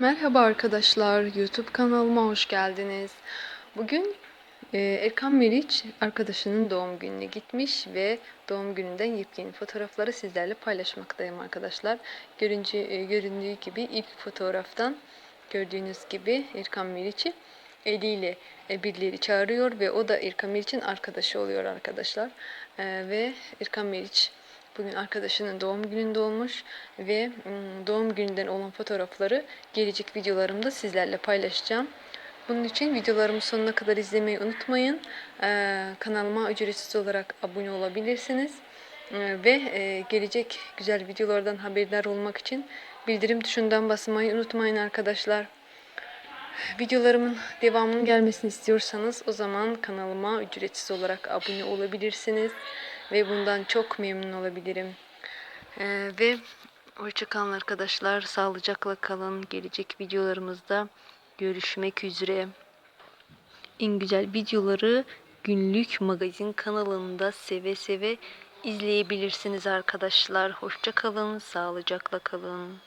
Merhaba arkadaşlar, YouTube kanalıma hoş geldiniz. Bugün e, Erkan Meriç arkadaşının doğum gününe gitmiş ve doğum gününden yepyeni fotoğrafları sizlerle paylaşmaktayım arkadaşlar. Görünce, e, göründüğü gibi ilk fotoğraftan gördüğünüz gibi Erkan Meriç'i eliyle e, birileri çağırıyor ve o da Erkan Meriç'in arkadaşı oluyor arkadaşlar. E, ve Erkan Meriç Bugün arkadaşının doğum gününde olmuş ve doğum gününden olan fotoğrafları gelecek videolarımda sizlerle paylaşacağım. Bunun için videolarımı sonuna kadar izlemeyi unutmayın. Kanalıma ücretsiz olarak abone olabilirsiniz. Ve gelecek güzel videolardan haberdar olmak için bildirim tuşundan basmayı unutmayın arkadaşlar. Videolarımın devamının gelmesini istiyorsanız o zaman kanalıma ücretsiz olarak abone olabilirsiniz ve bundan çok memnun olabilirim. Ee, ve hoşçakalın arkadaşlar. Sağlıcakla kalın. Gelecek videolarımızda görüşmek üzere. En güzel videoları günlük magazin kanalında seve seve izleyebilirsiniz arkadaşlar. Hoşçakalın. Sağlıcakla kalın.